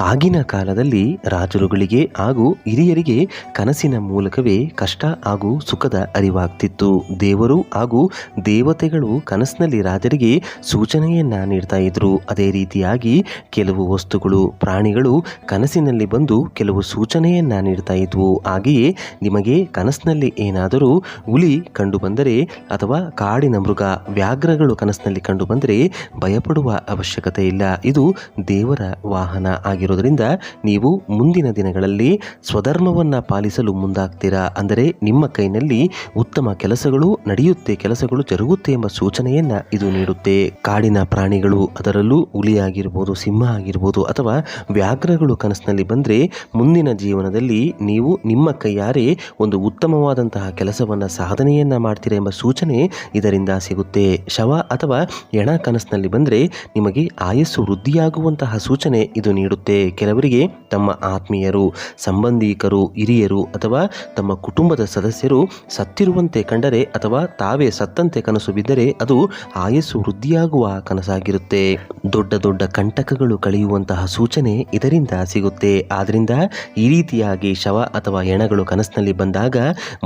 ಆಗಿನ ಕಾಲದಲ್ಲಿ ರಾಜರುಗಳಿಗೆ ಹಾಗೂ ಹಿರಿಯರಿಗೆ ಕನಸಿನ ಮೂಲಕವೇ ಕಷ್ಟ ಹಾಗೂ ಸುಖದ ಅರಿವಾಗ್ತಿತ್ತು. ದೇವರು ಹಾಗೂ ದೇವತೆಗಳು ಕನಸಿನಲ್ಲಿ ರಾಜರಿಗೆ ಸೂಚನೆಯನ್ನ ನೀಡ್ತಾ ಇದ್ರು. ಅದೇ ರೀತಿಯಾಗಿ ಕೆಲವು ವಸ್ತುಗಳು, ಪ್ರಾಣಿಗಳು ಕನಸಿನಲ್ಲಿ ಬಂದು ಕೆಲವು ಸೂಚನೆಯನ್ನ ನೀಡ್ತಾ ಇದ್ವು. ಹಾಗೆಯೇ ನಿಮಗೆ ಕನಸಿನಲ್ಲಿ ಏನಾದರೂ ಹುಲಿ ಕಂಡು ಬಂದರೆ ಅಥವಾ ಕಾಡಿನ ಮೃಗ, ವ್ಯಾಘ್ರಗಳು ಕನಸಿನಲ್ಲಿ ಕಂಡು ಬಂದರೆ ಭಯಪಡುವ ಅವಶ್ಯಕತೆ ಇಲ್ಲ. ಇದು ದೇವರ ವಾಹನ ಆಗಿರೋದ್ರಿಂದ ನೀವು ಮುಂದಿನ ದಿನಗಳಲ್ಲಿ ಸ್ವಧರ್ಮವನ್ನು ಪಾಲಿಸಲು ಮುಂದಾಗ್ತೀರಾ? ಅಂದರೆ ನಿಮ್ಮ ಕೈನಲ್ಲಿ ಉತ್ತಮ ಕೆಲಸಗಳು ನಡೆಯುತ್ತೆ, ಕೆಲಸಗಳು ಜರುಗುತ್ತೆ ಎಂಬ ಸೂಚನೆಯನ್ನ ಇದು ನೀಡುತ್ತೆ. ಕಾಡಿನ ಪ್ರಾಣಿಗಳು ಅದರಲ್ಲೂ ಹುಲಿ ಆಗಿರ್ಬೋದು, ಸಿಂಹ ಆಗಿರ್ಬೋದು ಅಥವಾ ವ್ಯಾಘ್ರಗಳು ಕನಸಿನಲ್ಲಿ ಬಂದರೆ ಮುಂದಿನ ಜೀವನದಲ್ಲಿ ನೀವು ನಿಮ್ಮ ಕೈಯಾರೆ ಒಂದು ಉತ್ತಮವಾದಂತಹ ಕೆಲಸವನ್ನ, ಸಾಧನೆಯನ್ನ ಮಾಡ್ತೀರಾ ಎಂಬ ಸೂಚನೆ ಇದರಿಂದ ಸಿಗುತ್ತೆ. ಶವ ಅಥವಾ ಎಣ ಕನಸಿನಲ್ಲಿ ಬಂದರೆ ನಿಮಗೆ ಆಯಸ್ಸು ವೃದ್ಧಿಯಾಗುವಂತಹ ಸೂಚನೆ ಇದು ನೀಡುತ್ತೆ. ಕೆಲವರಿಗೆ ತಮ್ಮ ಆತ್ಮೀಯರು, ಸಂಬಂಧಿಕರು, ಹಿರಿಯರು ಅಥವಾ ತಮ್ಮ ಕುಟುಂಬದ ಸದಸ್ಯರು ಸತ್ತಿರುವಂತೆ ಕಂಡರೆ ಅಥವಾ ತಾವೇ ಸತ್ತಂತೆ ಕನಸು ಬಿದ್ದರೆ ಅದು ಆಯಸ್ಸು ವೃದ್ಧಿಯಾಗುವ ಕನಸಾಗಿರುತ್ತೆ. ದೊಡ್ಡ ದೊಡ್ಡ ಕಂಟಕಗಳು ಕಳೆಯುವಂತಹ ಸೂಚನೆ ಇದರಿಂದ ಸಿಗುತ್ತೆ. ಆದ್ದರಿಂದ ಈ ರೀತಿಯಾಗಿ ಶವ ಅಥವಾ ಎಣಗಳು ಕನಸಿನಲ್ಲಿ ಬಂದಾಗ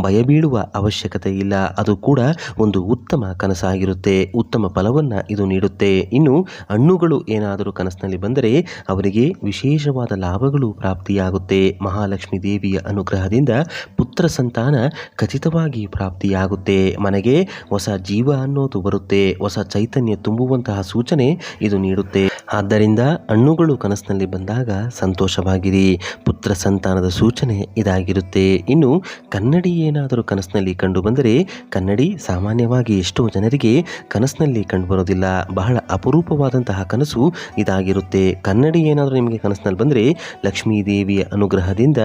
ಭಯಬೀಳುವ ಅವಶ್ಯಕತೆ ಇಲ್ಲ. ಅದು ಕೂಡ ಒಂದು ಉತ್ತಮ ಕನಸಾಗಿರುತ್ತೆ. ಉತ್ತಮ ಫಲವನ್ನ ಇದು ನೀಡುತ್ತೆ. ಇನ್ನು ಹಣ್ಣುಗಳು ಏನಾದರೂ ಕನಸಿನಲ್ಲಿ ಬಂದರೆ ಅವರಿಗೆ ವಿಶೇಷವಾದ ಲಾಭಗಳು ಪ್ರಾಪ್ತಿಯಾಗುತ್ತೆ. ಮಹಾಲಕ್ಷ್ಮಿ ದೇವಿಯ ಅನುಗ್ರಹದಿಂದ ಪುತ್ರ ಸಂತಾನ ಖಚಿತವಾಗಿ ಪ್ರಾಪ್ತಿಯಾಗುತ್ತೆ. ಮನೆಗೆ ಹೊಸ ಜೀವ ಅನ್ನೋದು ಬರುತ್ತೆ. ಹೊಸ ಚೈತನ್ಯ ತುಂಬುವಂತಹ ಸೂಚನೆ ಇದು ನೀಡುತ್ತೆ. ಆದ್ದರಿಂದ ಹಣ್ಣುಗಳು ಕನಸಿನಲ್ಲಿ ಬಂದಾಗ ಸಂತೋಷವಾಗಿರಿ. ಪುತ್ರ ಸಂತಾನದ ಸೂಚನೆ ಇದಾಗಿರುತ್ತೆ. ಇನ್ನು ಕನ್ನಡಿ ಏನಾದರೂ ಕನಸಿನಲ್ಲಿ ಕಂಡು ಬಂದರೆ ಕನ್ನಡಿ ಸಾಮಾನ್ಯವಾಗಿ ಎಷ್ಟೋ ಜನರಿಗೆ ಕನಸಿನಲ್ಲಿ ಕಂಡುಬರೋದಿಲ್ಲ ಬಹಳ ಅಪರೂಪವಾದಂತಹ ಕನಸು ಇದಾಗಿರುತ್ತೆ. ಕನ್ನಡಿ ಏನಾದರೂ ನಿಮಗೆ ಕನಸಿನಲ್ಲಿ ಬಂದರೆ ಲಕ್ಷ್ಮೀ ದೇವಿಯ ಅನುಗ್ರಹದಿಂದ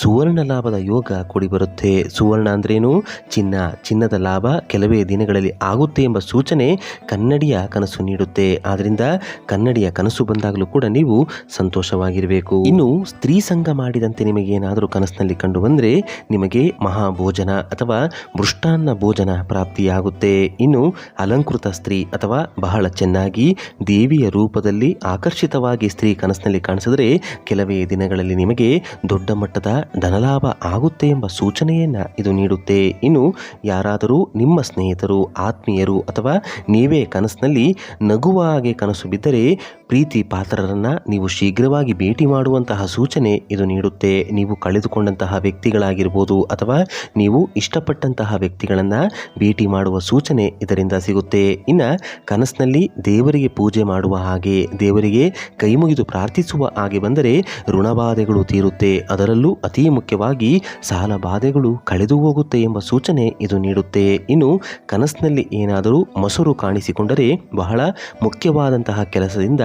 ಸುವರ್ಣ ಲಾಭದ ಯೋಗ ಕೂಡಿ ಬರುತ್ತೆ. ಸುವರ್ಣ ಅಂದ್ರೇನು? ಚಿನ್ನ. ಚಿನ್ನದ ಲಾಭ ಕೆಲವೇ ದಿನಗಳಲ್ಲಿ ಆಗುತ್ತೆ ಎಂಬ ಸೂಚನೆ ಕನ್ನಡಿಯ ಕನಸು ನೀಡುತ್ತೆ. ಆದ್ದರಿಂದ ಕನ್ನಡಿಯ ಕನಸು ಬಂದಾಗಲೂ ಕೂಡ ನೀವು ಸಂತೋಷವಾಗಿರಬೇಕು. ಇನ್ನು ಸ್ತ್ರೀ ಸಂಘ ಮಾಡಿದಂತೆ ನಿಮಗೆ ಏನಾದರೂ ಕನಸಿನಲ್ಲಿ ಕಂಡು ಬಂದರೆ ನಿಮಗೆ ಮಹಾಭೋಜನ ಅಥವಾ ಮೃಷ್ಟಾನ್ನ ಭೋಜನ ಪ್ರಾಪ್ತಿಯಾಗುತ್ತೆ. ಇನ್ನು ಅಲಂಕೃತ ಸ್ತ್ರೀ ಅಥವಾ ಬಹಳ ಚೆನ್ನಾಗಿ ದೇವಿಯ ರೂಪದಲ್ಲಿ ಆಕರ್ಷಿತವಾಗಿ ಸ್ತ್ರೀ ಕನಸಿನಲ್ಲಿ ಕಾಣಿಸಿದರೆ ಕೆಲವೇ ದಿನಗಳಲ್ಲಿ ನಿಮಗೆ ದೊಡ್ಡ ಮಟ್ಟದ ಧನಲಾಭ ಆಗುತ್ತೆ ಎಂಬ ಸೂಚನೆಯನ್ನು ಇದು ನೀಡುತ್ತೆ. ಇನ್ನು ಯಾರಾದರೂ ನಿಮ್ಮ ಸ್ನೇಹಿತರು, ಆತ್ಮೀಯರು ಅಥವಾ ನೀವೇ ಕನಸಿನಲ್ಲಿ ನಗುವ ಹಾಗೆ ಕನಸು ಬಿದ್ದರೆ ಪ್ರೀತಿ ಪಾತ್ರರನ್ನು ನೀವು ಶೀಘ್ರವಾಗಿ ಭೇಟಿ ಮಾಡುವಂತಹ ಸೂಚನೆ ಇದು ನೀಡುತ್ತೆ. ನೀವು ಕಳೆದುಕೊಂಡಂತಹ ವ್ಯಕ್ತಿಗಳಾಗಿರ್ಬೋದು ಅಥವಾ ನೀವು ಇಷ್ಟಪಟ್ಟಂತಹ ವ್ಯಕ್ತಿಗಳನ್ನು ಭೇಟಿ ಮಾಡುವ ಸೂಚನೆ ಇದರಿಂದ ಸಿಗುತ್ತೆ. ಇನ್ನು ಕನಸಿನಲ್ಲಿ ದೇವರಿಗೆ ಪೂಜೆ ಮಾಡುವ ಹಾಗೆ, ದೇವರಿಗೆ ಕೈ ಮುಗಿದು ಪ್ರಾರ್ಥಿಸುವ ಹಾಗೆ ಬಂದರೆ ಋಣಬಾಧೆಗಳು ತೀರುತ್ತೆ. ಅದರಲ್ಲೂ ಅತಿ ಮುಖ್ಯವಾಗಿ ಸಾಲ ಬಾಧೆಗಳು ಕಳೆದು ಹೋಗುತ್ತೆ ಎಂಬ ಸೂಚನೆ ಇದು ನೀಡುತ್ತೆ. ಇನ್ನು ಕನಸಿನಲ್ಲಿ ಏನಾದರೂ ಮೊಸರು ಕಾಣಿಸಿಕೊಂಡರೆ ಬಹಳ ಮುಖ್ಯವಾದಂತಹ ಕೆಲಸದಿಂದ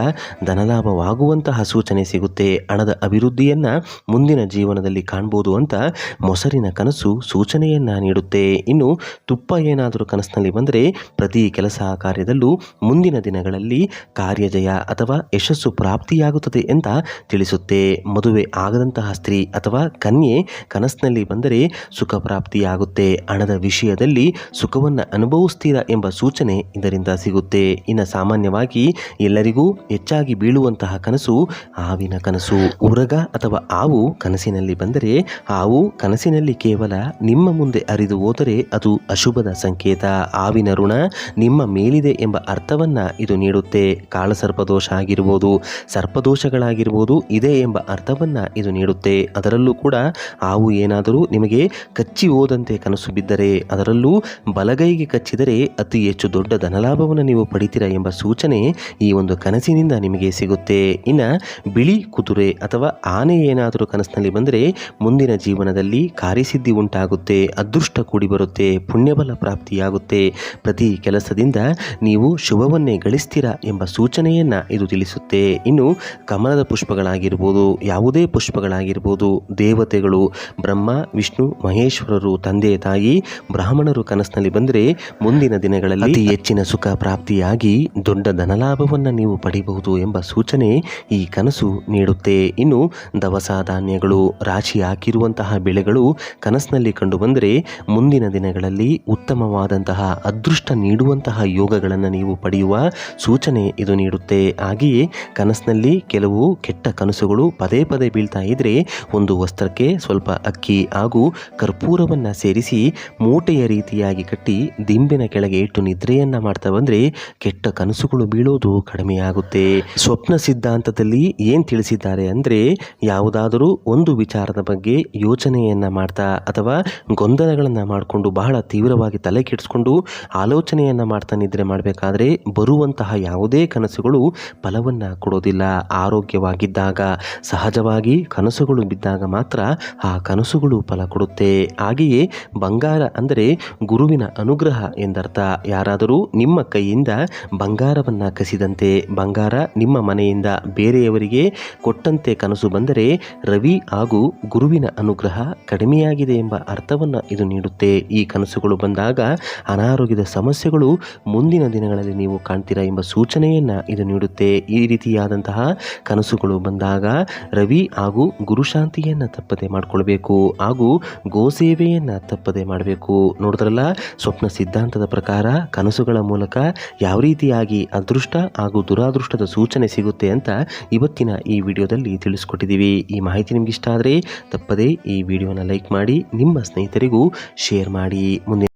ಧನಲಾಭವಾಗುವಂತಹ ಸೂಚನೆ ಸಿಗುತ್ತೆ. ಹಣದ ಅಭಿವೃದ್ಧಿಯನ್ನ ಮುಂದಿನ ಜೀವನದಲ್ಲಿ ಕಾಣ್ಬೋದು ಅಂತ ಮೊಸರಿನ ಕನಸು ಸೂಚನೆಯನ್ನ ನೀಡುತ್ತೆ. ಇನ್ನು ತುಪ್ಪ ಏನಾದರೂ ಕನಸಿನಲ್ಲಿ ಬಂದರೆ ಪ್ರತಿ ಕೆಲಸ ಕಾರ್ಯದಲ್ಲೂ ಮುಂದಿನ ದಿನಗಳಲ್ಲಿ ಕಾರ್ಯಜಯ ಅಥವಾ ಯಶಸ್ಸು ಪ್ರಾಪ್ತಿಯಾಗುತ್ತದೆ ಅಂತ ತಿಳಿಸುತ್ತೆ. ಮದುವೆ ಆಗದಂತಹ ಸ್ತ್ರೀ ಅಥವಾ ಕನ್ಯೆ ಕನಸಿನಲ್ಲಿ ಬಂದರೆ ಸುಖ ಪ್ರಾಪ್ತಿಯಾಗುತ್ತೆ. ಹಣದ ವಿಷಯದಲ್ಲಿ ಸುಖವನ್ನು ಅನುಭವಿಸ್ತೀರಾ ಎಂಬ ಸೂಚನೆ ಇದರಿಂದ ಸಿಗುತ್ತೆ. ಇನ್ನು ಸಾಮಾನ್ಯವಾಗಿ ಎಲ್ಲರಿಗೂ ಹೆಚ್ಚಾಗಿ ಬೀಳುವಂತಹ ಕನಸು ಹಾವಿನ ಕನಸು. ಉರಗ ಅಥವಾ ಹಾವು ಕನಸಿನಲ್ಲಿ ಬಂದರೆ ಹಾವು ಕನಸಿನಲ್ಲಿ ಕೇವಲ ನಿಮ್ಮ ಮುಂದೆ ಅರಿದು ಹೋದರೆ ಅದು ಅಶುಭದ ಸಂಕೇತ. ಹಾವಿನ ಋಣ ನಿಮ್ಮ ಮೇಲಿದೆ ಎಂಬ ಅರ್ಥವನ್ನ ಇದು ನೀಡುತ್ತೆ. ಕಾಳಸರ್ಪದೋಷ ಆಗಿರ್ಬೋದು, ಸರ್ಪದೋಷಗಳಾಗಿರ್ಬೋದು, ಇದೆ ಎಂಬ ಅರ್ಥವನ್ನ ಇದು ನೀಡುತ್ತೆ. ಅದರಲ್ಲೂ ಕೂಡ ಹಾವು ಏನಾದರೂ ನಿಮಗೆ ಕಚ್ಚಿ ಹೋದಂತೆ ಕನಸು ಬಿದ್ದರೆ, ಅದರಲ್ಲೂ ಬಲಗೈಗೆ ಕಚ್ಚಿದರೆ ಅತಿ ಹೆಚ್ಚು ದೊಡ್ಡ ಧನಲಾಭವನ್ನು ನೀವು ಪಡಿತೀರಾ ಎಂಬ ಸೂಚನೆ ಈ ಒಂದು ಕನಸಿನಿಂದ ನಿಮಗೆ ಸಿಗುತ್ತೆ. ಇನ್ನು ಬಿಳಿ ಕುದುರೆ ಅಥವಾ ಆನೆ ಏನಾದರೂ ಕನಸಿನಲ್ಲಿ ಬಂದರೆ ಮುಂದಿನ ಜೀವನದಲ್ಲಿ ಕಾರ್ಯಸಿದ್ಧಿ ಉಂಟಾಗುತ್ತೆ. ಅದೃಷ್ಟ ಕೂಡಿ ಬರುತ್ತೆ, ಪುಣ್ಯಬಲ ಪ್ರಾಪ್ತಿಯಾಗುತ್ತೆ. ಪ್ರತಿ ಕೆಲಸದಿಂದ ನೀವು ಶುಭವನ್ನೇ ಗಳಿಸ್ತೀರಾ ಎಂಬ ಸೂಚನೆಯನ್ನ ಇದು ತಿಳಿಸುತ್ತೆ. ಇನ್ನು ಕಮಲದ ಪುಷ್ಪಗಳಾಗಿರ್ಬೋದು, ಯಾವುದೇ ಪುಷ್ಪಗಳಾಗಿರ್ಬೋದು, ದೇವತೆಗಳು, ಬ್ರಹ್ಮ, ವಿಷ್ಣು, ಮಹೇಶ್ವರರು, ತಂದೆ, ತಾಯಿ, ಬ್ರಾಹ್ಮಣರು ಕನಸಿನಲ್ಲಿ ಬಂದರೆ ಮುಂದಿನ ದಿನಗಳಲ್ಲಿ ಹೆಚ್ಚಿನ ಸುಖ ಪ್ರಾಪ್ತಿಯಾಗಿ ದೊಡ್ಡ ಧನಲಾಭವನ್ನು ನೀವು ಪಡಿಬಹುದು. ಆಗಬಹುದು ಎಂಬ ಸೂಚನೆ ಈ ಕನಸು ನೀಡುತ್ತೆ. ಇನ್ನು ದವಸ ಧಾನ್ಯಗಳು ರಾಶಿ ಹಾಕಿರುವಂತಹ ಬೆಳೆಗಳು ಕನಸಿನಲ್ಲಿ ಕಂಡುಬಂದರೆ ಮುಂದಿನ ದಿನಗಳಲ್ಲಿ ಉತ್ತಮವಾದಂತಹ ಅದೃಷ್ಟ ನೀಡುವಂತಹ ಯೋಗಗಳನ್ನು ನೀವು ಪಡೆಯುವ ಸೂಚನೆ ಇದು ನೀಡುತ್ತೆ. ಹಾಗೆಯೇ ಕನಸಿನಲ್ಲಿ ಕೆಲವು ಕೆಟ್ಟ ಕನಸುಗಳು ಪದೇ ಪದೇ ಬೀಳ್ತಾ ಇದ್ದರೆ ಒಂದು ವಸ್ತ್ರಕ್ಕೆ ಸ್ವಲ್ಪ ಅಕ್ಕಿ ಹಾಗೂ ಕರ್ಪೂರವನ್ನು ಸೇರಿಸಿ ಮೂಟೆಯ ರೀತಿಯಾಗಿ ಕಟ್ಟಿ ದಿಂಬಿನ ಕೆಳಗೆ ಇಟ್ಟು ನಿದ್ರೆಯನ್ನ ಮಾಡ್ತಾ ಬಂದರೆ ಕೆಟ್ಟ ಕನಸುಗಳು ಬೀಳೋದು ಕಡಿಮೆಯಾಗುತ್ತೆ. ಸ್ವಪ್ನ ಸಿದ್ಧಾಂತದಲ್ಲಿ ಏನು ತಿಳಿಸಿದ್ದಾರೆ ಅಂದರೆ ಯಾವುದಾದರೂ ಒಂದು ವಿಚಾರದ ಬಗ್ಗೆ ಯೋಚನೆಯನ್ನ ಮಾಡ್ತಾ ಅಥವಾ ಗೊಂದಲಗಳನ್ನು ಮಾಡಿಕೊಂಡು ಬಹಳ ತೀವ್ರವಾಗಿ ತಲೆ ಕೆಡಿಸ್ಕೊಂಡು ಆಲೋಚನೆಯನ್ನ ಮಾಡ್ತಾ ನಿದ್ರೆ ಮಾಡಬೇಕಾದ್ರೆ ಬರುವಂತಹ ಯಾವುದೇ ಕನಸುಗಳು ಫಲವನ್ನು ಕೊಡೋದಿಲ್ಲ. ಆರೋಗ್ಯವಾಗಿದ್ದಾಗ, ಸಹಜವಾಗಿ ಕನಸುಗಳು ಬಿದ್ದಾಗ ಮಾತ್ರ ಆ ಕನಸುಗಳು ಫಲ ಕೊಡುತ್ತೆ. ಹಾಗೆಯೇ ಬಂಗಾರ ಅಂದರೆ ಗುರುವಿನ ಅನುಗ್ರಹ ಎಂದರ್ಥ. ಯಾರಾದರೂ ನಿಮ್ಮ ಕೈಯಿಂದ ಬಂಗಾರವನ್ನು ಕಸಿದಂತೆ, ಬಂಗಾರ ನಿಮ್ಮ ಮನೆಯಿಂದ ಬೇರೆಯವರಿಗೆ ಕೊಟ್ಟಂತೆ ಕನಸು ಬಂದರೆ ರವಿ ಹಾಗೂ ಗುರುವಿನ ಅನುಗ್ರಹ ಕಡಿಮೆಯಾಗಿದೆ ಎಂಬ ಅರ್ಥವನ್ನು ಇದು ನೀಡುತ್ತೆ. ಈ ಕನಸುಗಳು ಬಂದಾಗ ಅನಾರೋಗ್ಯದ ಸಮಸ್ಯೆಗಳು ಮುಂದಿನ ದಿನಗಳಲ್ಲಿ ನೀವು ಕಾಣ್ತೀರಾ ಎಂಬ ಸೂಚನೆಯನ್ನು ಇದು ನೀಡುತ್ತೆ. ಈ ರೀತಿಯಾದಂತಹ ಕನಸುಗಳು ಬಂದಾಗ ರವಿ ಹಾಗೂ ಗುರುಶಾಂತಿಯನ್ನು ತಪ್ಪದೆ ಮಾಡಿಕೊಳ್ಬೇಕು ಹಾಗೂ ಗೋಸೇವೆಯನ್ನು ತಪ್ಪದೆ ಮಾಡಬೇಕು. ನೋಡಿದ್ರಲ್ಲ, ಸ್ವಪ್ನ ಸಿದ್ಧಾಂತದ ಪ್ರಕಾರ ಕನಸುಗಳ ಮೂಲಕ ಯಾವ ರೀತಿಯಾಗಿ ಅದೃಷ್ಟ ಹಾಗೂ ದುರಾದೃಷ್ಟದ ಸೂಚನೆ ಸಿಗುತ್ತೆ ಅಂತ ಇವತ್ತಿನ ಈ ವಿಡಿಯೋದಲ್ಲಿ ತಿಳಿಸ್ಕೊಟ್ಟಿದ್ದೀವಿ. ಈ ಮಾಹಿತಿ ನಿಮ್ಗೆ ಇಷ್ಟ ಆದರೆ ತಪ್ಪದೇ ಈ ವಿಡಿಯೋನ ಲೈಕ್ ಮಾಡಿ, ನಿಮ್ಮ ಸ್ನೇಹಿತರಿಗೂ ಶೇರ್ ಮಾಡಿ. ಮುಂದಿನ